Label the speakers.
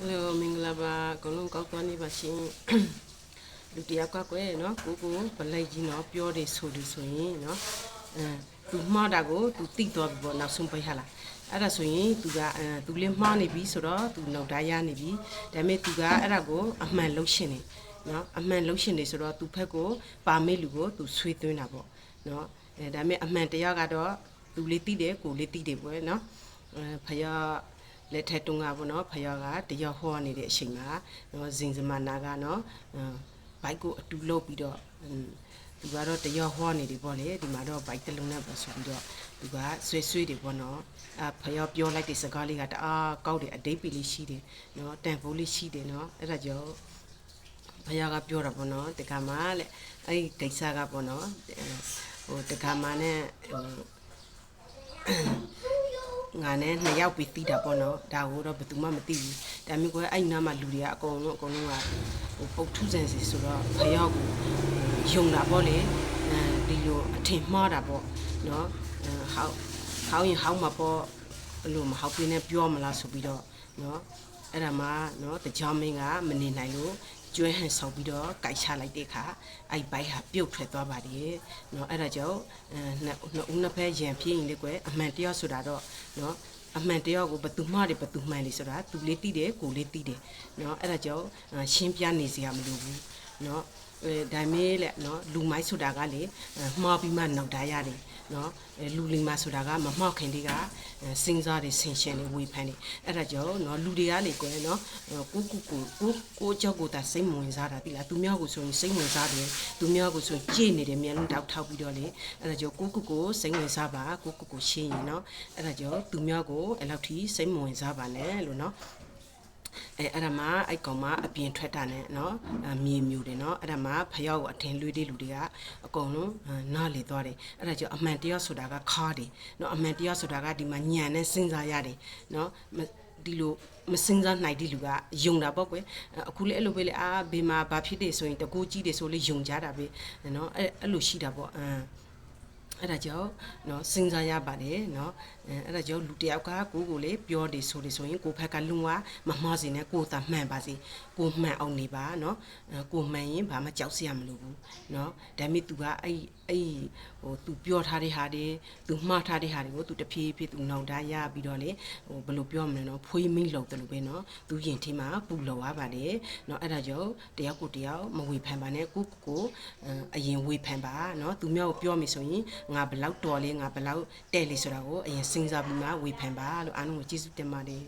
Speaker 1: ဟယ်လိုမင်္ဂလာပါအကုန်လုံးကောက်သွားနေပါရှင်လူတယောက်ကကွယ်နော်ကိုကိုဗလိုက်ကြီးနော်ပြောတယ်ဆိုတယ်ဆိုရင်နော်အဲသူမှားတာကိုသူတိသွားပြီပေါ့နောက်ဆုံးပိတ်ဟလာအဲ့ဒါဆိုရင်သူကအဲသူလည်းမှားနေပြီဆိုတော့သူနောက်သားရနေပြီဒါပေမဲ့သူကအဲ့ဒါကိုအမှန်လုံးရှင်းနေနော်အမှန်လုံးရှင်းနေဆိုတော့သူဖက်ကိုပါမေးလူကိုသူဆွေးသွင်းတာပေါ့နော်အဲဒါပေမဲ့အမှန်တရားကတော့သူလေးတိတယ်ကိုလေးတိတယ်ပေါ့နော်အဲဖယား လက်ထက်တုန်းကပေါ့နော်ဖယောကတယောက်ဟောနေတဲ့အချိန်မှာနော်ဇင်စမနာကနော်ဘိုက်ကိုအတူလုတ်ပြီးတော့သူကတော့တယောက်ဟောနေတယ်ပေါ့လေဒီမှာတော့ဘိုက်တစ်လုံးနဲ့ပဲဆိုပြီးတော့သူကဆွေးဆွေးတယ်ပေါ့နော်အဖယောပြောလိုက်တဲ့စကားလေးကတအားကောက်တယ်အတိတ်ပီလေးရှိတယ်နော်တန်ဖိုးလေးရှိတယ်နော်အဲ့ဒါကြောင့်ဘုရားကပြောတာပေါ့နော်တက္ကမလက်အဲ့ဒီဒိဋ္ဌာကပေါ့နော်ဟိုတက္ကမနဲ့ဟို ငါနဲ့နှစ်ယောက်ပြီးတီးတာပေါ့နော်ဒါကိုတော့ဘယ်သူမှမသိဘူးဒါမျိုးကွယ်အဲ့နားမှာလူတွေကအကုန်လုံးအကုန်လုံးကဟိုပုတ်ထုဆန်စီဆိုတော့ဖယောက်ကိုယုံတာပေါ့လေအဲဒီလိုအထင်မှားတာပေါ့နော်အဲဟောက်ဟောင်းရင်ဟောင်းမှာပေါ့ဘယ်လိုမဟောက်ပြင်းနဲ့ပြောမလားဆိုပြီးတော့နော်အဲ့ဒါမှနော်တကြောင်မင်းကမနေနိုင်လို့ ကျွဲဟန်ဆောင်ပြီးတော့ကြိုက်ချလိုက်တဲ့အခါအဲ့ဘိုက်ဟာပြုတ်ထွက်သွားပါတယ်เนาะအဲ့ဒါကြောင့်အဲနှစ်နှစ်ဦးနှစ်ဖက်ရန်ဖြစ်ရင်လေကွယ်အမှန်တရားဆိုတာတော့เนาะအမှန်တရားကိုဘယ်သူမှတယ်ဘယ်သူမှန်လေဆိုတာသူလေးသိတယ်ကိုလေးသိတယ်เนาะအဲ့ဒါကြောင့်အဲရှင်းပြနေစရာမလိုဘူးเนาะအဲ ဒါမေးလေနော်လူမိုက်ဆိုတာကလေမှားပြီးမှနောက်တာရတယ်နော်လူလီမာဆိုတာကမမောက်ခင်တွေကစင်းစားတွေဆင်ရှင်တွေဝေဖန်တွေအဲ့ဒါကြောင့်နော်လူတွေကလေကွယ်နော်ကိုကိုကိုကိုကိုကြောက်ကိုတာစိတ်ဝင်စားတာပြီလားသူများကိုဆိုရင်စိတ်ဝင်စားတယ်သူများကိုဆိုရင်ကြည့်နေတယ်မျက်လုံးတောက်ထောက်ပြီးတော့လေအဲ့ဒါကြောင့်ကိုကိုကိုစိတ်ဝင်စားပါကိုကိုကိုရှင်းရင်နော်အဲ့ဒါကြောင့်သူများကိုအဲ့လောက်ထိစိတ်ဝင်စားပါနဲ့လို့နော် အဲအဲ့ဒါမှအဲ့ကောင်မအပြင်ထွက်တာနဲ့เนาะအမြေမြူတယ်เนาะအဲ့ဒါမှဖယောက်ကိုအထင်လွှဲတဲ့လူတွေကအကုန်လုံးနားလေသွားတယ်အဲ့ဒါကြောင့်အမှန်တရားဆိုတာကခါတယ်เนาะအမှန်တရားဆိုတာကဒီမှာညံနဲ့စဉ်းစားရတယ်เนาะဒီလိုမစင်စားနိုင်တဲ့လူကယုံတာပေါ့ကွယ်အခုလေအဲ့လိုပဲလေအာဘေးမှာဘာဖြစ်တယ်ဆိုရင်တကူကြီးတယ်ဆိုလေယုံကြတာပဲเนาะအဲ့အဲ့လိုရှိတာပေါ့အမ်အဲ့ဒါကြောင့်เนาะစဉ်းစားရပါတယ်เนาะ အဲအဲ့ဒါကြောင့်လူတယောက်ကကိုကိုလေပြောနေဆိုနေဆိုရင်ကိုဖက်ကလုံဝမမှားစီနဲ့ကိုသာမှန်ပါစီကိုမှန်အောင်နေပါနော်ကိုမှန်ရင်ဘာမှကြောက်စရာမလိုဘူးနော်ဒါပေမဲ့ तू ကအဲ့အဲ့ဟို तू ပြောထားတဲ့ဟာတွေ तू မှားထားတဲ့ဟာတွေကို तू တဖြည်းဖြည်း तू နောင်တရပြီးတော့လေဟိုဘယ်လိုပြောမလဲနော်ဖွေးမိလောက်တယ်လို့ပဲနော် तू ရင်ထင်းမှာပူလောက်ရပါတယ်နော်အဲ့ဒါကြောင့်တယောက်ကိုတယောက်မဝေဖန်ပါနဲ့ကိုကိုအရင်ဝေဖန်ပါနော် तू မြောက်ပြောမိဆိုရင်ငါဘလောက်တော်လဲငါဘလောက်တဲ့လေဆိုတာကိုအရင်စစဉ်းစားပြီးမှဝေဖန်ပါလို့အားလုံးကိုကျေးဇူးတင်ပါတယ်